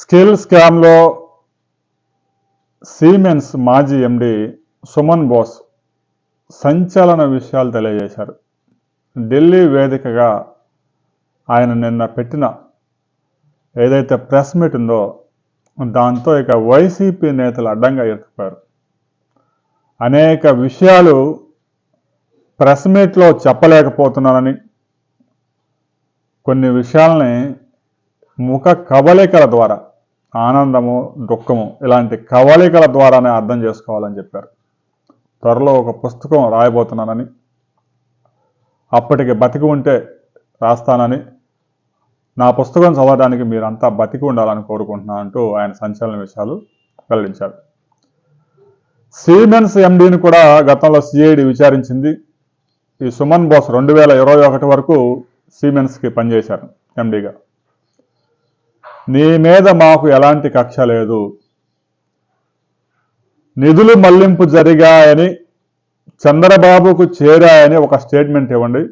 Skill స్కామ్లో Siemens మాజీ ఎండి సుమన్ బోస్ సంచలన విషయాలు తెలియజేశారు. ఢిల్లీ వేదికగా ఆయన నిన్న పెట్టిన ఏదైతే ప్రెస్ మీట్ ఉందో దాంతో ఇక వైసీపీ నేతలు అడ్డంగా ఎత్తుకుపోయారు అనేక విషయాలు ప్రెస్ మీట్లో చెప్పలేకపోతున్నానని కొన్ని విషయాలని ముఖ కవలికల ద్వారా ఆనందము దుఃఖము ఇలాంటి కవలికల ద్వారానే అర్థం చేసుకోవాలని చెప్పారు. త్వరలో ఒక పుస్తకం రాయబోతున్నానని అప్పటికి బతికి ఉంటే రాస్తానని నా పుస్తకం చదవడానికి మీరంతా బతికి ఉండాలని కోరుకుంటున్నాను అంటూ ఆయన సంచలన విషయాలు వెల్లడించారు. సీమెన్స్ ఎండీని కూడా గతంలో సిఐడి విచారించింది. ఈ సుమన్ బోస్ రెండు వేల ఇరవై ఒకటి వరకు సీమెన్స్కి పనిచేశారు ఎండీగా. నీ మీద మాకు ఎలాంటి కక్ష లేదు. నిధులు మళ్ళింపు జరిగాయని చంద్రబాబుకు చేరాయని ఒక స్టేట్మెంట్ ఇవ్వండి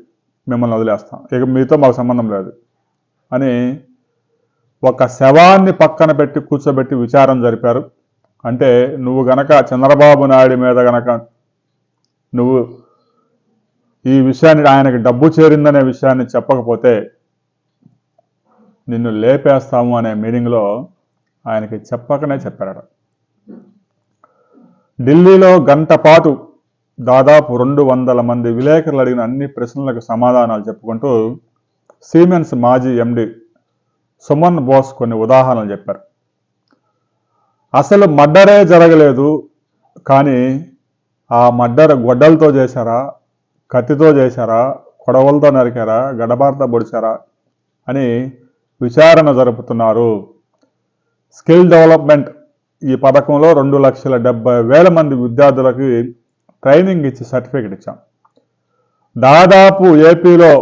మిమ్మల్ని వదిలేస్తాం. ఇక మీతో మాకు సంబంధం లేదు అని ఒక శవాన్ని పక్కన పెట్టి కూర్చోబెట్టి విచారం జరిపారు. అంటే నువ్వు గనక చంద్రబాబు నాయుడు మీద గనక నువ్వు ఈ విషయాన్ని ఆయనకి డబ్బు చేరిందనే విషయాన్ని చెప్పకపోతే నిన్ను లేపేస్తాము అనే మీటింగ్లో ఆయనకి చెప్పకనే చెప్పారట ఢిల్లీలో గంట పాటు దాదాపు రెండు వందల మంది విలేకరులు అడిగిన అన్ని ప్రశ్నలకు సమాధానాలు చెప్పుకుంటూ సీమెన్స్ మాజీ ఎండి సుమన్ బోస్ కొన్ని ఉదాహరణలు చెప్పారు. అసలు మర్డరే జరగలేదు కానీ ఆ మర్డర్ గొడ్డలతో చేశారా కత్తితో చేశారా కొడవలతో నరికారా గడబారతో పొడిచారా అని విచారణ జరుపుతున్నారు. స్కిల్ డెవలప్మెంట్ ఈ పథకంలో రెండు లక్షల డెబ్బై వేల మంది విద్యార్థులకి ట్రైనింగ్ ఇచ్చి సర్టిఫికెట్ ఇచ్చాం. దాదాపు ఏపీలో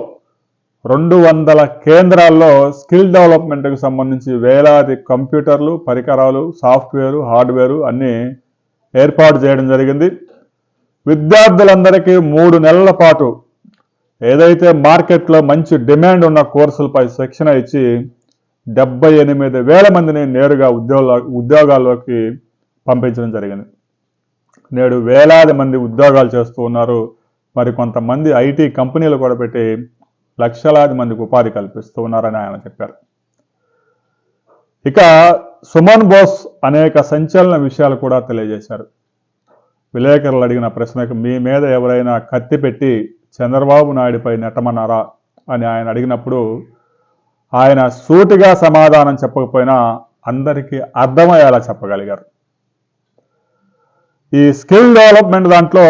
రెండు వందల కేంద్రాల్లో స్కిల్ డెవలప్మెంట్కి సంబంధించి వేలాది కంప్యూటర్లు పరికరాలు సాఫ్ట్వేరు హార్డ్వేరు అన్నీ ఏర్పాటు చేయడం జరిగింది. విద్యార్థులందరికీ మూడు నెలల పాటు ఏదైతే మార్కెట్లో మంచి డిమాండ్ ఉన్న కోర్సులపై శిక్షణ ఇచ్చి డెబ్బై ఎనిమిది వేల మందిని నేరుగా ఉద్యోగ ఉద్యోగాల్లోకి పంపించడం జరిగింది. నేడు వేలాది మంది ఉద్యోగాలు చేస్తూ ఉన్నారు. మరి కొంతమంది ఐటీ కంపెనీలు కూడా పెట్టి లక్షలాది మందికి ఉపాధి కల్పిస్తూ ఉన్నారని ఆయన చెప్పారు. ఇక సుమన్ బోస్ అనేక సంచలన విషయాలు కూడా తెలియజేశారు. విలేకరులు అడిగిన ప్రశ్నకు మీ మీద ఎవరైనా కత్తి పెట్టి చంద్రబాబు నాయుడిపై నెట్టమన్నారా అని ఆయన అడిగినప్పుడు ఆయన సూటిగా సమాధానం చెప్పకపోయినా అందరికీ అర్థమయ్యేలా చెప్పగలిగారు. ఈ స్కిల్ డెవలప్మెంట్ దాంట్లో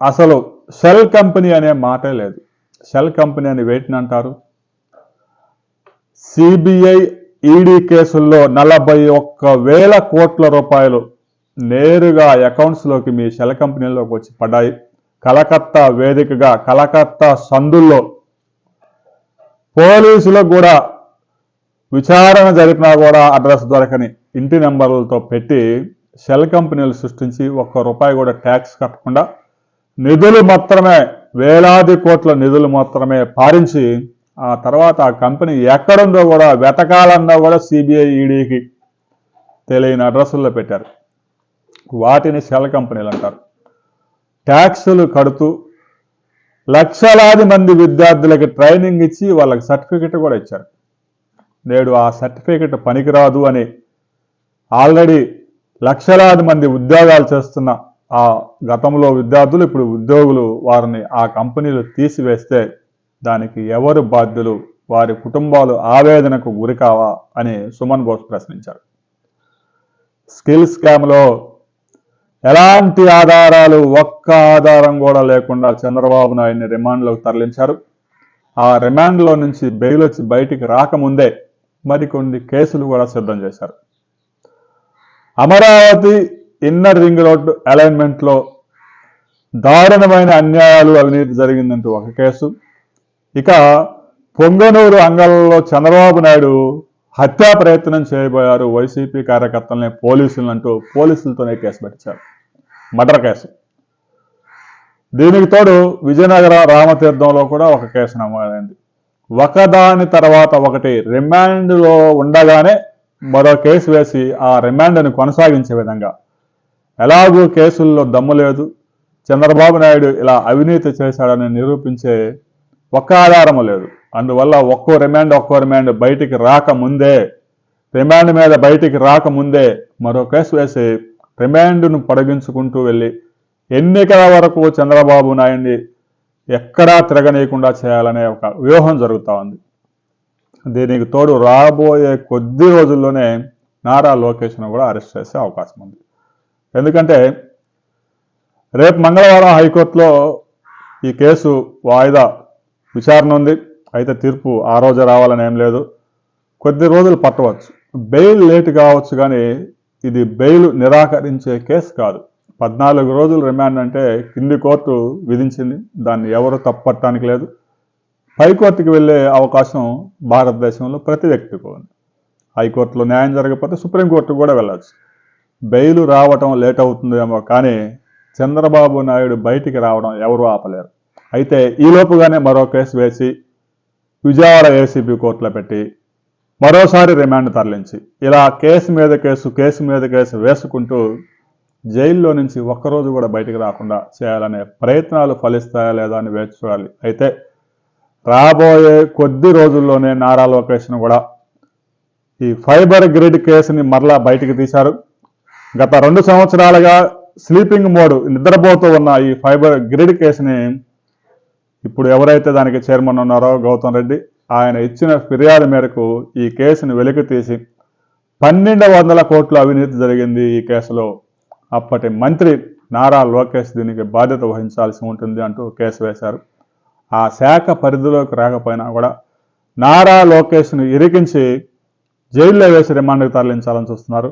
అసలు షెల్ కంపెనీ అనే మాటే లేదు. షెల్ కంపెనీ అని వేటిని అంటారు? సిబిఐ ఈడీ కేసుల్లో నలభై ఒక్క వేల కోట్ల రూపాయలు నేరుగా అకౌంట్స్లోకి మీ షెల్ కంపెనీలోకి వచ్చి పడ్డాయి. కలకత్తా వేదికగా కలకత్తా సందుల్లో పోలీసులకు కూడా విచారణ జరిపినా కూడా అడ్రస్ దొరకని ఇంటి నెంబర్లతో పెట్టి షెల్ కంపెనీలు సృష్టించి ఒక్క రూపాయి కూడా ట్యాక్స్ కట్టకుండా నిధులు మాత్రమే వేలాది కోట్ల నిధులు మాత్రమే పారించి ఆ తర్వాత ఆ కంపెనీ ఎక్కడుందో కూడా వెతకాలన్నా కూడా సిబిఐ ఈడీకి తెలియని అడ్రస్సుల్లో పెట్టారు. వాటిని షెల్ కంపెనీలు అంటారు. ట్యాక్సులు కడుతూ లక్షలాది మంది విద్యార్థులకి ట్రైనింగ్ ఇచ్చి వాళ్ళకి సర్టిఫికెట్ కూడా ఇచ్చారు. నేడు ఆ సర్టిఫికెట్ పనికిరాదు అని ఆల్రెడీ లక్షలాది మంది ఉద్యోగాలు చేస్తున్న ఆ గతంలో విద్యార్థులు ఇప్పుడు ఉద్యోగులు వారిని ఆ కంపెనీలు తీసివేస్తే దానికి ఎవరు బాధ్యులు? వారి కుటుంబాలు ఆవేదనకు గురికావా అని సుమన్ బోస్ ప్రశ్నించారు. స్కిల్ స్కామ్లో ఎలాంటి ఆధారాలు ఒక్క ఆధారం కూడా లేకుండా చంద్రబాబు నాయుడిని రిమాండ్లోకి తరలించారు. ఆ రిమాండ్లో నుంచి బెయిల్ వచ్చి బయటికి రాకముందే మరికొన్ని కేసులు కూడా సిద్ధం చేశారు. అమరావతి ఇన్నర్ రింగ్ రోడ్డు అలైన్మెంట్లో దారుణమైన అన్యాయాలు అవినీతి జరిగిందంటూ ఒక కేసు. ఇక పొంగనూరు అంగళ్ళలో చంద్రబాబు నాయుడు హత్యా ప్రయత్నం చేయబోయారు వైసీపీ కార్యకర్తలని పోలీసులను అంటూ పోలీసులతోనే కేసు పెట్టించారు. Murder case. దీనికి తోడు విజయనగర రామతీర్థంలో కూడా ఒక కేసు నమోదైంది. ఒకదాని తర్వాత ఒకటి రిమాండ్లో ఉండగానే మరో కేసు వేసి ఆ రిమాండ్ను కొనసాగించే విధంగా. ఎలాగూ కేసుల్లో దమ్ము లేదు. చంద్రబాబు నాయుడు ఇలా అవినీతి చేశాడని నిరూపించే ఒక్క ఆధారము లేదు. అందువల్ల ఒక్కో రిమాండ్ ఒక్కో రిమాండ్ బయటికి రాకముందే రిమాండ్ మీద బయటికి రాకముందే మరో కేసు వేసి రిమాండ్ను పొడిగించుకుంటూ వెళ్ళి ఎన్నికల వరకు చంద్రబాబు నాయుడిని ఎక్కడా తిరగనీయకుండా చేయాలనే ఒక వ్యూహం జరుగుతూ ఉంది. దీనికి తోడు రాబోయే కొద్ది రోజుల్లోనే నారా లోకేష్ను కూడా అరెస్ట్ చేసే అవకాశం ఉంది. ఎందుకంటే రేపు మంగళవారం హైకోర్టులో ఈ కేసు వాయిదా విచారణ ఉంది. అయితే తీర్పు ఆ రోజు రావాలని ఏం లేదు. కొద్ది రోజులు పట్టవచ్చు. బెయిల్ లేట్ కావచ్చు కానీ ఇది బెయిల్ నిరాకరించే కేసు కాదు. పద్నాలుగు రోజులు రిమాండ్ అంటే కింది కోర్టు విధించింది. దాన్ని ఎవరు తప్పట్టడానికి లేదు. హైకోర్టుకి వెళ్ళే అవకాశం భారతదేశంలో ప్రతి వ్యక్తికి ఉంది. హైకోర్టులో న్యాయం జరగకపోతే సుప్రీంకోర్టుకు కూడా వెళ్ళచ్చు. బెయిల్ రావటం లేట్ అవుతుందేమో కానీ చంద్రబాబు నాయుడు బయటికి రావడం ఎవరు ఆపలేరు. అయితే ఈలోపుగానే మరో కేసు వేసి విజయవాడ ఏసీబీ కోర్టులో పెట్టి మరోసారి రిమాండ్ తరలించి. ఇలా కేసు మీద కేసు కేసు మీద కేసు వేసుకుంటూ జైల్లో నుంచి ఒక్కరోజు కూడా బయటికి రాకుండా చేయాలనే ప్రయత్నాలు ఫలిస్తాయా లేదా అని వేచి చూడాలి. అయితే రాబోయే కొద్ది రోజుల్లోనే నారా లోకేష్ను కూడా ఈ ఫైబర్ గ్రిడ్ కేసుని మరలా బయటికి తీశారు. గత రెండు సంవత్సరాలుగా స్లీపింగ్ మోడ్ నిద్రపోతూ ఉన్న ఈ ఫైబర్ గ్రిడ్ కేసుని ఇప్పుడు ఎవరైతే దానికి చైర్మన్ ఉన్నారో గౌతమ్ రెడ్డి ఆయన ఇచ్చిన ఫిర్యాదు మేరకు ఈ కేసును వెలికి తీసి పన్నెండు వందల కోట్ల అవినీతి జరిగింది ఈ కేసులో. అప్పటి మంత్రి నారా లోకేష్ దీనికి బాధ్యత వహించాల్సి ఉంటుంది అంటూ కేసు వేశారు. ఆ శాఖ పరిధిలోకి రాకపోయినా కూడా నారా లోకేష్ను ఇరికించి జైల్లో వేసి రిమాండ్కి తరలించాలని చూస్తున్నారు.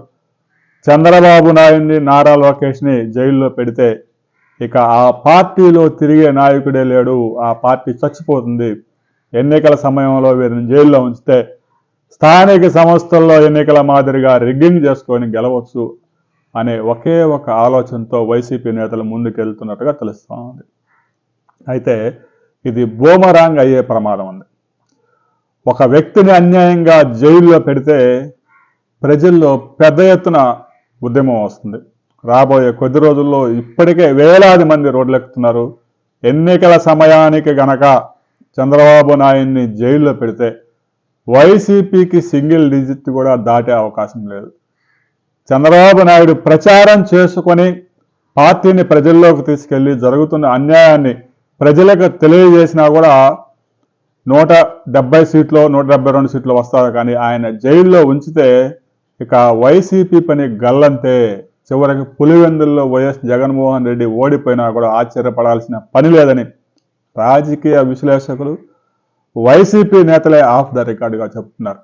చంద్రబాబు నాయుడిని నారా లోకేష్ని జైల్లో పెడితే ఇక ఆ పార్టీలో తిరిగే నాయకుడే లేడు. ఆ పార్టీ చచ్చిపోతుంది. ఎన్నికల సమయంలో వీరిని జైల్లో ఉంచితే స్థానిక సంస్థల్లో ఎన్నికల మాదిరిగా రిగ్గింగ్ చేసుకొని గెలవచ్చు అనే ఒకే ఒక ఆలోచనతో వైసీపీ నేతలు ముందుకెళ్తున్నట్టుగా తెలుస్తోంది. అయితే ఇది బూమరాంగ్ అయ్యే ప్రమాదం ఉంది. ఒక వ్యక్తిని అన్యాయంగా జైల్లో పెడితే ప్రజల్లో పెద్ద ఎత్తున ఉద్యమం వస్తుంది. రాబోయే కొద్ది రోజుల్లో ఇప్పటికే వేలాది మంది రోడ్లెక్కుతున్నారు. ఎన్నికల సమయానికి గనక చంద్రబాబు నాయుడిని జైల్లో పెడితే వైసీపీకి సింగిల్ డిజిట్ కూడా దాటే అవకాశం లేదు. చంద్రబాబు నాయుడు ప్రచారం చేసుకొని పార్టీని ప్రజల్లోకి తీసుకెళ్ళి జరుగుతున్న అన్యాయాన్ని ప్రజలకు తెలియజేసినా కూడా నూట డెబ్బై సీట్లు నూట డెబ్బై రెండు సీట్లు వస్తారు కానీ ఆయన జైల్లో ఉంచితే ఇక వైసీపీ పని గల్లంతే. చివరికి పులివెందుల్లో వైఎస్ జగన్మోహన్ రెడ్డి ఓడిపోయినా కూడా ఆశ్చర్యపడాల్సిన పని లేదని రాజకీయ విశ్లేషకులు వైసీపీ నేతలే ఆఫ్ ద రికార్డుగా చెప్తున్నారు.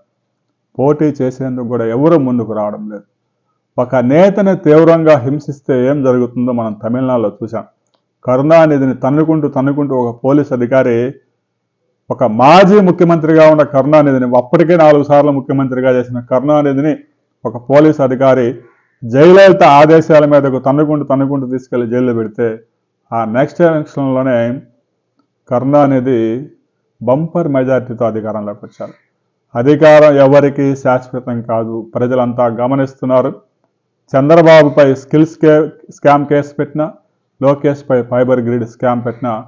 పోటీ చేసేందుకు కూడా ఎవరు ముందుకు రావడం లేదు. ఒక నేతని తీవ్రంగా హింసిస్తే ఏం జరుగుతుందో మనం తమిళనాడులో చూసాం కరుణానిధిని తన్నుకుంటూ తన్నుకుంటూ ఒక పోలీస్ అధికారి ఒక మాజీ ముఖ్యమంత్రిగా ఉన్న కరుణానిధిని అప్పటికే నాలుగు సార్లు ముఖ్యమంత్రిగా చేసిన కరుణానిధిని ఒక పోలీస్ అధికారి జయలలిత ఆదేశాల మీదకు తన్నుకుంటూ తన్నుకుంటూ తీసుకెళ్ళి జైల్లో పెడితే ఆ నెక్స్ట్ ఎలక్షన్లోనే కరుణానిధి బంపర్ మెజార్టీతో అధికారంలోకి వచ్చారు. అధికారం ఎవరికి శాశ్వతం కాదు. ప్రజలంతా గమనిస్తున్నారు. చంద్రబాబుపై స్కిల్స్ కే స్కామ్ కేసు పెట్టినా లోకేష్పై ఫైబర్ గ్రిడ్ స్కామ్ పెట్టినా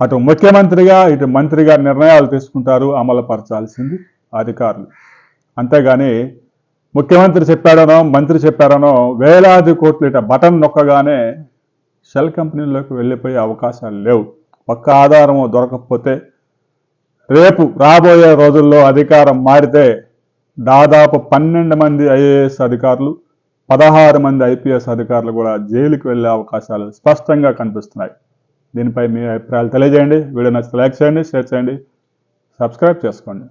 అటు ముఖ్యమంత్రిగా ఇటు మంత్రిగా నిర్ణయాలు తీసుకుంటారు అమలుపరచాల్సింది అధికారులు. అంతేగాని ముఖ్యమంత్రి చెప్పాడనో మంత్రి చెప్పారనో వేలాది కోట్లు ఇట బటన్ నొక్కగానే షెల్ కంపెనీలోకి వెళ్ళిపోయే అవకాశాలు లేవు. ఒక్క ఆధారము దొరకకపోతే రేపు రాబోయే రోజుల్లో అధికారం మారితే దాదాపు పన్నెండు మంది ఐఏఎస్ అధికారులు పదహారు మంది ఐపీఎస్ అధికారులు కూడా జైలుకి వెళ్ళే అవకాశాలు స్పష్టంగా కనిపిస్తున్నాయి. దీనిపై మీ అభిప్రాయాలు తెలియజేయండి. వీడియో నచ్చితే లైక్ చేయండి షేర్ చేయండి. సబ్స్క్రైబ్ చేసుకోండి.